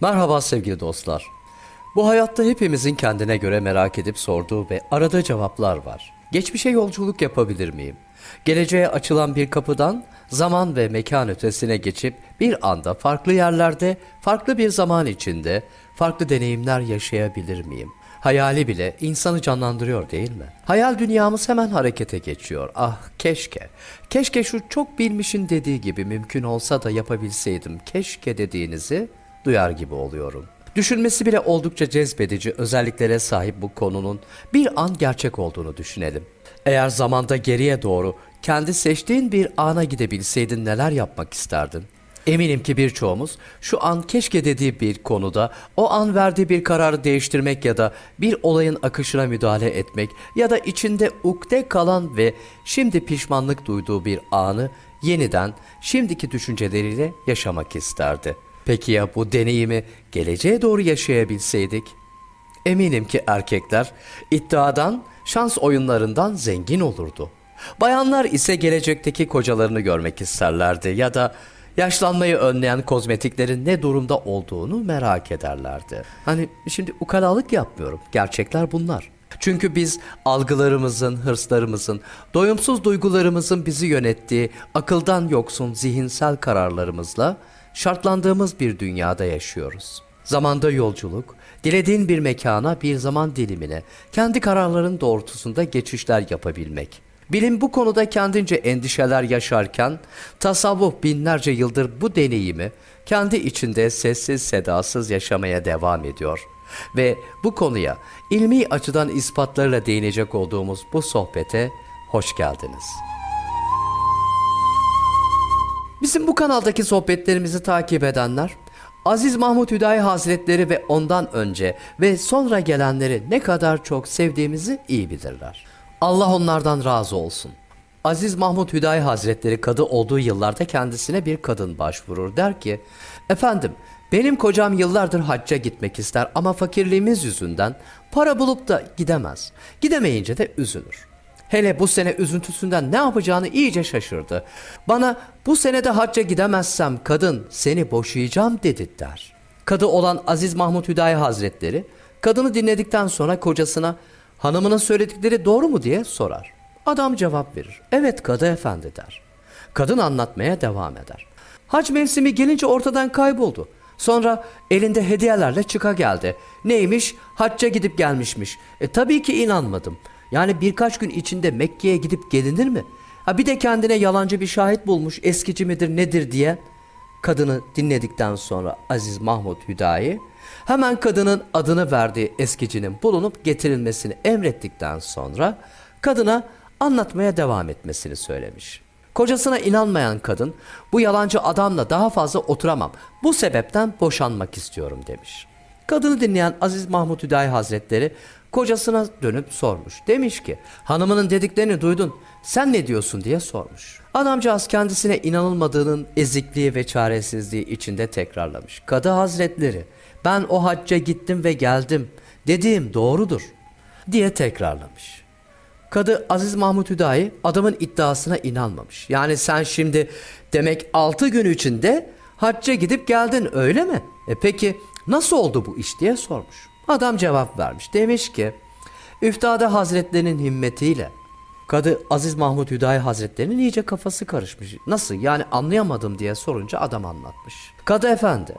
Merhaba sevgili dostlar. Bu hayatta hepimizin kendine göre merak edip sorduğu ve aradığı cevaplar var. Geçmişe yolculuk yapabilir miyim? Geleceğe açılan bir kapıdan zaman ve mekan ötesine geçip bir anda farklı yerlerde, farklı bir zaman içinde farklı deneyimler yaşayabilir miyim? Hayali bile insanı canlandırıyor değil mi? Hayal dünyamız hemen harekete geçiyor. Ah keşke. Keşke şu çok bilmişin dediği gibi mümkün olsa da yapabilseydim. Keşke dediğinizi duyar gibi oluyorum. Düşünmesi bile oldukça cezbedici özelliklere sahip bu konunun bir an gerçek olduğunu düşünelim. Eğer zamanda geriye doğru kendi seçtiğin bir ana gidebilseydin neler yapmak isterdin? Eminim ki birçoğumuz şu an keşke dediği bir konuda o an verdiği bir kararı değiştirmek ya da bir olayın akışına müdahale etmek ya da içinde ukde kalan ve şimdi pişmanlık duyduğu bir anı yeniden şimdiki düşünceleriyle yaşamak isterdi. Peki ya bu deneyimi geleceğe doğru yaşayabilseydik? Eminim ki erkekler iddiadan, şans oyunlarından zengin olurdu. Bayanlar ise gelecekteki kocalarını görmek isterlerdi ya da yaşlanmayı önleyen kozmetiklerin ne durumda olduğunu merak ederlerdi. Hani şimdi ukalalık yapmıyorum. Gerçekler bunlar. Çünkü biz algılarımızın, hırslarımızın, doyumsuz duygularımızın bizi yönettiği akıldan yoksun zihinsel kararlarımızla şartlandığımız bir dünyada yaşıyoruz. Zamanda yolculuk, dilediğin bir mekana, bir zaman dilimine, kendi kararların doğrultusunda geçişler yapabilmek. Bilim bu konuda kendince endişeler yaşarken, tasavvuf binlerce yıldır bu deneyimi kendi içinde sessiz sedasız yaşamaya devam ediyor. Ve bu konuya ilmi açıdan ispatlarla değinecek olduğumuz bu sohbete hoş geldiniz. Bizim bu kanaldaki sohbetlerimizi takip edenler, Aziz Mahmut Hüdayi Hazretleri ve ondan önce ve sonra gelenleri ne kadar çok sevdiğimizi iyi bilirler. Allah onlardan razı olsun. Aziz Mahmut Hüdayi Hazretleri kadı olduğu yıllarda kendisine bir kadın başvurur. Der ki, efendim benim kocam yıllardır hacca gitmek ister ama fakirliğimiz yüzünden para bulup da gidemez. Gidemeyince de üzülür. Hele bu sene üzüntüsünden ne yapacağını iyice şaşırdı. Bana bu senede hacca gidemezsem kadın seni boşayacağım dedi der. Kadı olan Aziz Mahmut Hüdayi Hazretleri kadını dinledikten sonra kocasına hanımının söyledikleri doğru mu diye sorar. Adam cevap verir. Evet kadı efendi der. Kadın anlatmaya devam eder. Hac mevsimi gelince ortadan kayboldu. Sonra elinde hediyelerle çıka geldi. Neymiş? Hacca gidip gelmişmiş. E tabii ki inanmadım. Yani birkaç gün içinde Mekke'ye gidip gelinir mi? Ha bir de kendine yalancı bir şahit bulmuş eskici midir nedir diye. Kadını dinledikten sonra Aziz Mahmut Hüdayi hemen kadının adını verdiği eskicinin bulunup getirilmesini emrettikten sonra kadına anlatmaya devam etmesini söylemiş. Kocasına inanmayan kadın bu yalancı adamla daha fazla oturamam. Bu sebepten boşanmak istiyorum demiş. Kadını dinleyen Aziz Mahmut Hüdayi Hazretleri kocasına dönüp sormuş. Demiş ki hanımının dediklerini duydun sen ne diyorsun diye sormuş. Adamcağız kendisine inanılmadığının ezikliği ve çaresizliği içinde tekrarlamış. Kadı Hazretleri ben o hacca gittim ve geldim dediğim doğrudur diye tekrarlamış. Kadı Aziz Mahmut Hüdayi adamın iddiasına inanmamış. Yani sen şimdi demek 6 gün içinde hacca gidip geldin öyle mi? E peki nasıl oldu bu iş diye sormuş. Adam cevap vermiş. Demiş ki Üftade Hazretlerinin himmetiyle Kadı Aziz Mahmut Hüdayi Hazretlerinin iyice kafası karışmış. Nasıl yani anlayamadım diye sorunca adam anlatmış. Kadı Efendi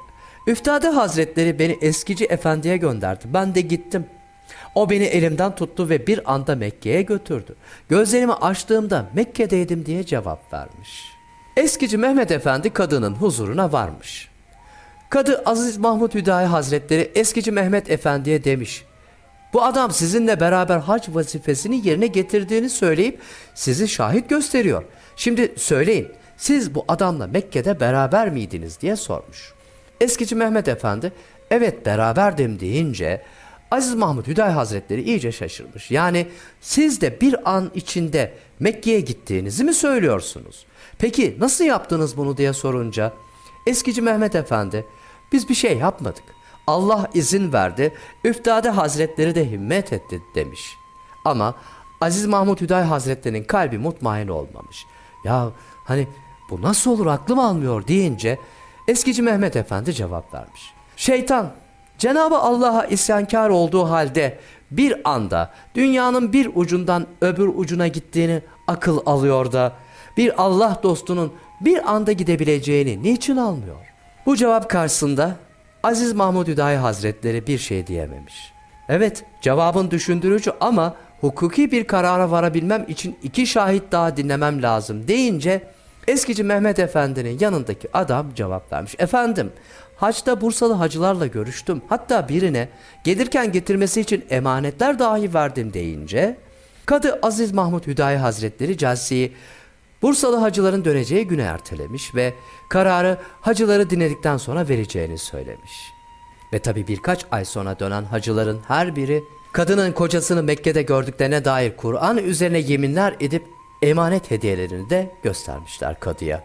Üftade Hazretleri beni eskici efendiye gönderdi. Ben de gittim. O beni elimden tuttu ve bir anda Mekke'ye götürdü. Gözlerimi açtığımda Mekke'deydim diye cevap vermiş. Eskici Mehmet Efendi kadının huzuruna varmış. Kadı Aziz Mahmut Hüdayi Hazretleri eskici Mehmet Efendi'ye demiş. Bu adam sizinle beraber hac vazifesini yerine getirdiğini söyleyip sizi şahit gösteriyor. Şimdi söyleyin siz bu adamla Mekke'de beraber miydiniz diye sormuş. Eskici Mehmet Efendi evet beraberdim deyince Aziz Mahmut Hüdayi Hazretleri iyice şaşırmış. Yani siz de bir an içinde Mekke'ye gittiğinizi mi söylüyorsunuz? Peki nasıl yaptınız bunu diye sorunca eskici Mehmet Efendi biz bir şey yapmadık. Allah izin verdi, Üftade Hazretleri de himmet etti demiş. Ama Aziz Mahmut Hüdayi Hazretleri'nin kalbi mutmain olmamış. Ya hani bu nasıl olur aklım almıyor deyince eskici Mehmet Efendi cevap vermiş. Şeytan Cenabı Allah'a isyankar olduğu halde bir anda dünyanın bir ucundan öbür ucuna gittiğini akıl alıyor da bir Allah dostunun bir anda gidebileceğini niçin almıyor? Bu cevap karşısında Aziz Mahmud Hüdayi Hazretleri bir şey diyememiş. Evet cevabın düşündürücü ama hukuki bir karara varabilmem için iki şahit daha dinlemem lazım deyince eskici Mehmet Efendi'nin yanındaki adam cevap vermiş. Efendim Haçta Bursalı hacılarla görüştüm. Hatta birine gelirken getirmesi için emanetler dahi verdim deyince Kadı Aziz Mahmud Hüdayi Hazretleri celseyi Bursalı hacıların döneceği güne ertelemiş ve kararı hacıları dinledikten sonra vereceğini söylemiş. Ve tabi birkaç ay sonra dönen hacıların her biri kadının kocasını Mekke'de gördüklerine dair Kur'an üzerine yeminler edip emanet hediyelerini de göstermişler kadıya.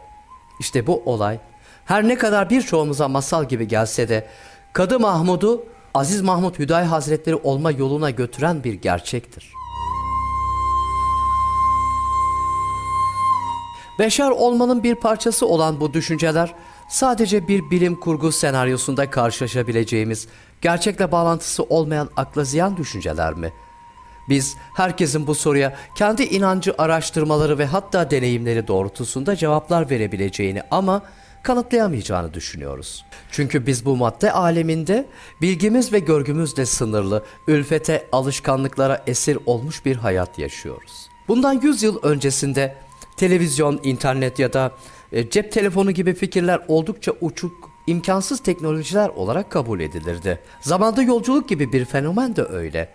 İşte bu olay her ne kadar birçoğumuza masal gibi gelse de Kadı Mahmud'u Aziz Mahmud Hüdayi Hazretleri olma yoluna götüren bir gerçektir. Beşer olmanın bir parçası olan bu düşünceler sadece bir bilim kurgu senaryosunda karşılaşabileceğimiz gerçekle bağlantısı olmayan akla ziyan düşünceler mi? Biz herkesin bu soruya kendi inancı araştırmaları ve hatta deneyimleri doğrultusunda cevaplar verebileceğini ama kanıtlayamayacağını düşünüyoruz. Çünkü biz bu madde aleminde bilgimiz ve görgümüzle sınırlı, ülfete, alışkanlıklara esir olmuş bir hayat yaşıyoruz. Bundan 100 yıl öncesinde televizyon, internet ya da e, cep telefonu gibi fikirler oldukça uçuk, imkansız teknolojiler olarak kabul edilirdi. Zamanda yolculuk gibi bir fenomen de öyle.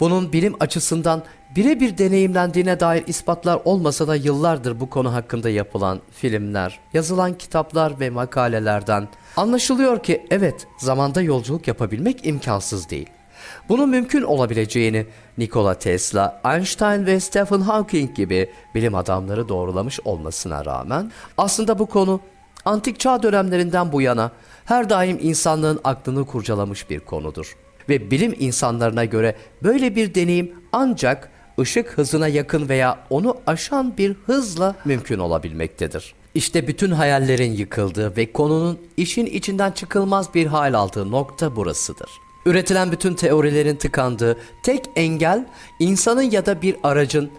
Bunun bilim açısından birebir deneyimlendiğine dair ispatlar olmasa da yıllardır bu konu hakkında yapılan filmler, yazılan kitaplar ve makalelerden anlaşılıyor ki evet zamanda yolculuk yapabilmek imkansız değil. Bunun mümkün olabileceğini Nikola Tesla, Einstein ve Stephen Hawking gibi bilim adamları doğrulamış olmasına rağmen aslında bu konu antik çağ dönemlerinden bu yana her daim insanlığın aklını kurcalamış bir konudur. Ve bilim insanlarına göre böyle bir deneyim ancak ışık hızına yakın veya onu aşan bir hızla mümkün olabilmektedir. İşte bütün hayallerin yıkıldığı ve konunun işin içinden çıkılmaz bir hal aldığı nokta burasıdır. Üretilen bütün teorilerin tıkandığı tek engel insanın ya da bir aracın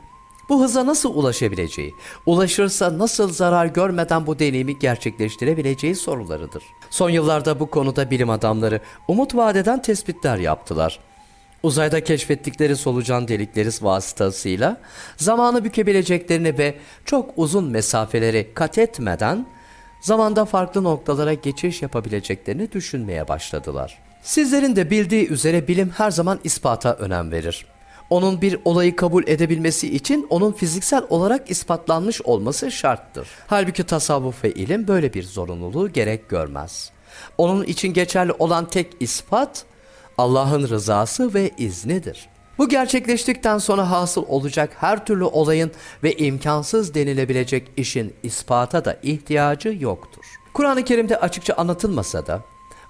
bu hıza nasıl ulaşabileceği, ulaşırsa nasıl zarar görmeden bu deneyimi gerçekleştirebileceği sorularıdır. Son yıllarda bu konuda bilim adamları umut vadeden tespitler yaptılar. Uzayda keşfettikleri solucan delikleri vasıtasıyla zamanı bükebileceklerini ve çok uzun mesafeleri kat etmeden zamanda farklı noktalara geçiş yapabileceklerini düşünmeye başladılar. Sizlerin de bildiği üzere bilim her zaman ispata önem verir. Onun bir olayı kabul edebilmesi için onun fiziksel olarak ispatlanmış olması şarttır. Halbuki tasavvuf ve ilim böyle bir zorunluluğu gerek görmez. Onun için geçerli olan tek ispat Allah'ın rızası ve iznidir. Bu gerçekleştikten sonra hasıl olacak her türlü olayın ve imkansız denilebilecek işin ispata da ihtiyacı yoktur. Kur'an-ı Kerim'de açıkça anlatılmasa da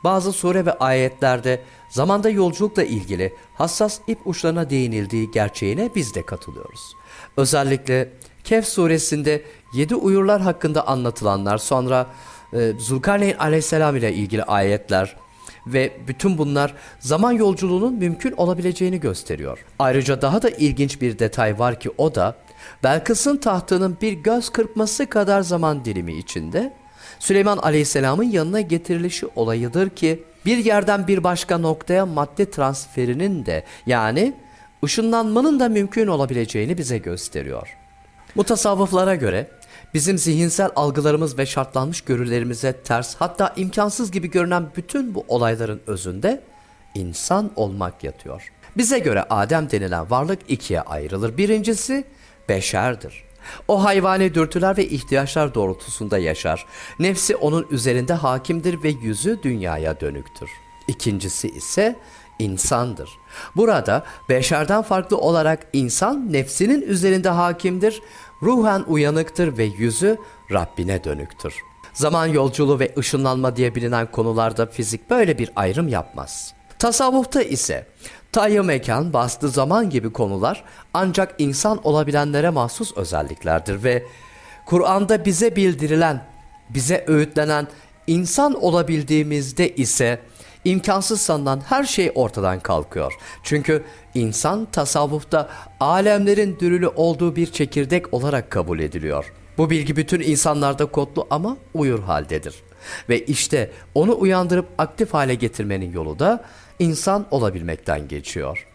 bazı sure ve ayetlerde zamanda yolculukla ilgili hassas ip uçlarına değinildiği gerçeğine biz de katılıyoruz. Özellikle Kehf suresinde yedi uyurlar hakkında anlatılanlar sonra e, Zulkarneyn aleyhisselam ile ilgili ayetler ve bütün bunlar zaman yolculuğunun mümkün olabileceğini gösteriyor. Ayrıca daha da ilginç bir detay var ki o da Belkıs'ın tahtının bir göz kırpması kadar zaman dilimi içinde Süleyman Aleyhisselam'ın yanına getirilişi olayıdır ki bir yerden bir başka noktaya madde transferinin de yani ışınlanmanın da mümkün olabileceğini bize gösteriyor. Mutasavvıflara göre bizim zihinsel algılarımız ve şartlanmış görülerimize ters hatta imkansız gibi görünen bütün bu olayların özünde insan olmak yatıyor. Bize göre Adem denilen varlık ikiye ayrılır. Birincisi beşerdir. O hayvani dürtüler ve ihtiyaçlar doğrultusunda yaşar. Nefsi onun üzerinde hakimdir ve yüzü dünyaya dönüktür. İkincisi ise insandır. Burada beşerden farklı olarak insan nefsinin üzerinde hakimdir, ruhen uyanıktır ve yüzü Rabbine dönüktür. Zaman yolculuğu ve ışınlanma diye bilinen konularda fizik böyle bir ayrım yapmaz. Tasavvufta ise tayı mekan, bastı zaman gibi konular ancak insan olabilenlere mahsus özelliklerdir ve Kur'an'da bize bildirilen, bize öğütlenen insan olabildiğimizde ise imkansız sanılan her şey ortadan kalkıyor. Çünkü insan tasavvufta alemlerin dürülü olduğu bir çekirdek olarak kabul ediliyor. Bu bilgi bütün insanlarda kodlu ama uyur haldedir. Ve işte onu uyandırıp aktif hale getirmenin yolu da insan olabilmekten geçiyor.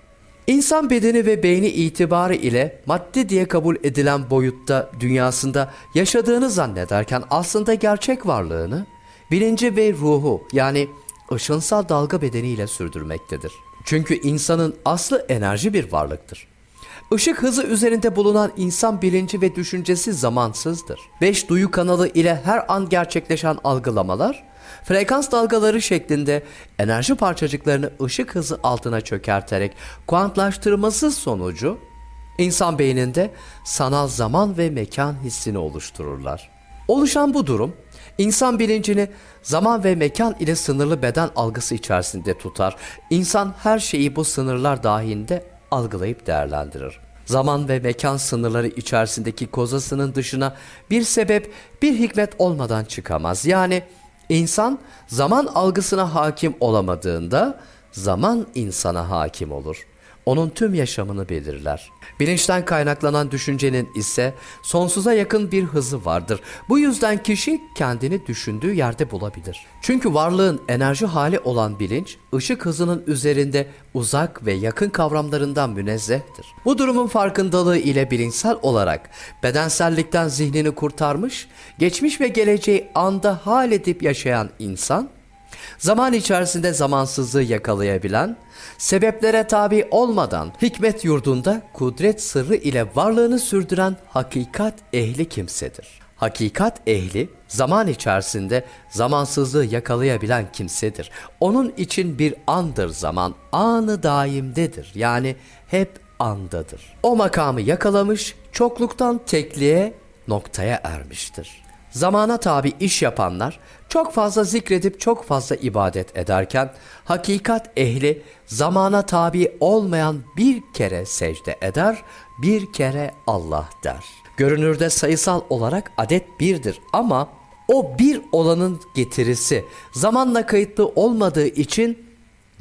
İnsan bedeni ve beyni itibarı ile madde diye kabul edilen boyutta dünyasında yaşadığını zannederken aslında gerçek varlığını bilinci ve ruhu yani ışınsal dalga bedeniyle sürdürmektedir. Çünkü insanın aslı enerji bir varlıktır. Işık hızı üzerinde bulunan insan bilinci ve düşüncesi zamansızdır. Beş duyu kanalı ile her an gerçekleşen algılamalar, frekans dalgaları şeklinde enerji parçacıklarını ışık hızı altına çökerterek kuantlaştırması sonucu insan beyninde sanal zaman ve mekan hissini oluştururlar. Oluşan bu durum insan bilincini zaman ve mekan ile sınırlı beden algısı içerisinde tutar. İnsan her şeyi bu sınırlar dahilinde algılayıp değerlendirir. Zaman ve mekan sınırları içerisindeki kozasının dışına bir sebep, bir hikmet olmadan çıkamaz. Yani insan zaman algısına hakim olamadığında zaman insana hakim olur. Onun tüm yaşamını belirler. Bilinçten kaynaklanan düşüncenin ise sonsuza yakın bir hızı vardır. Bu yüzden kişi kendini düşündüğü yerde bulabilir. Çünkü varlığın enerji hali olan bilinç, ışık hızının üzerinde uzak ve yakın kavramlarından münezzehtir. Bu durumun farkındalığı ile bilinçsel olarak bedensellikten zihnini kurtarmış, geçmiş ve geleceği anda hal edip yaşayan insan, Zaman içerisinde zamansızlığı yakalayabilen, sebeplere tabi olmadan hikmet yurdunda kudret sırrı ile varlığını sürdüren hakikat ehli kimsedir. Hakikat ehli zaman içerisinde zamansızlığı yakalayabilen kimsedir. Onun için bir andır zaman, anı daimdedir. Yani hep andadır. O makamı yakalamış, çokluktan tekliğe, noktaya ermiştir. Zamana tabi iş yapanlar çok fazla zikredip çok fazla ibadet ederken hakikat ehli zamana tabi olmayan bir kere secde eder, bir kere Allah der. Görünürde sayısal olarak adet birdir ama o bir olanın getirisi zamanla kayıtlı olmadığı için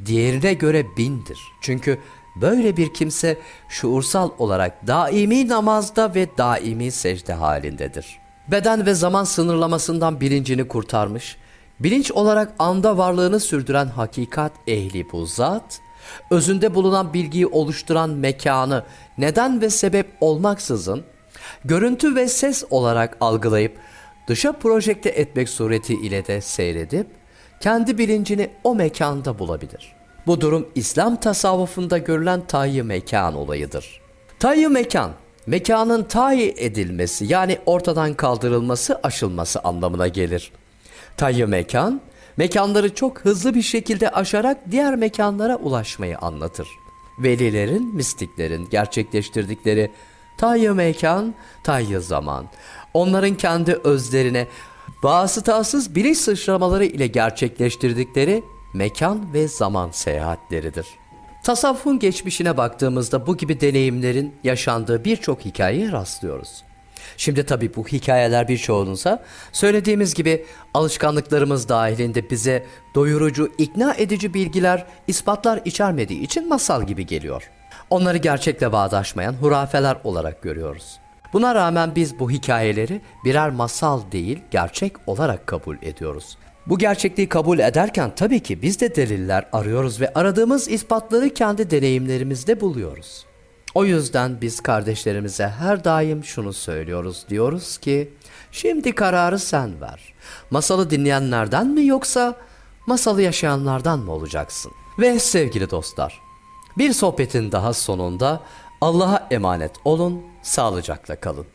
diğerine göre bindir. Çünkü böyle bir kimse şuursal olarak daimi namazda ve daimi secde halindedir. Beden ve zaman sınırlamasından bilincini kurtarmış, bilinç olarak anda varlığını sürdüren hakikat ehli bu zat, özünde bulunan bilgiyi oluşturan mekanı neden ve sebep olmaksızın, görüntü ve ses olarak algılayıp dışa projekte etmek sureti ile de seyredip, kendi bilincini o mekanda bulabilir. Bu durum İslam tasavvufunda görülen tayyi mekan olayıdır. Tayyi mekan, mekanın tayi edilmesi yani ortadan kaldırılması, aşılması anlamına gelir. Tayyi mekan, mekanları çok hızlı bir şekilde aşarak diğer mekanlara ulaşmayı anlatır. Velilerin, mistiklerin gerçekleştirdikleri tayyi mekan, tayyi zaman, onların kendi özlerine vasıtasız bilinç sıçramaları ile gerçekleştirdikleri mekan ve zaman seyahatleridir. Tasavvufun geçmişine baktığımızda bu gibi deneyimlerin yaşandığı birçok hikayeye rastlıyoruz. Şimdi tabii bu hikayeler birçoğunuzsa söylediğimiz gibi alışkanlıklarımız dahilinde bize doyurucu, ikna edici bilgiler, ispatlar içermediği için masal gibi geliyor. Onları gerçekle bağdaşmayan hurafeler olarak görüyoruz. Buna rağmen biz bu hikayeleri birer masal değil, gerçek olarak kabul ediyoruz. Bu gerçekliği kabul ederken tabii ki biz de deliller arıyoruz ve aradığımız ispatları kendi deneyimlerimizde buluyoruz. O yüzden biz kardeşlerimize her daim şunu söylüyoruz. Diyoruz ki şimdi kararı sen ver. Masalı dinleyenlerden mi yoksa masalı yaşayanlardan mı olacaksın? Ve sevgili dostlar bir sohbetin daha sonunda Allah'a emanet olun, sağlıcakla kalın.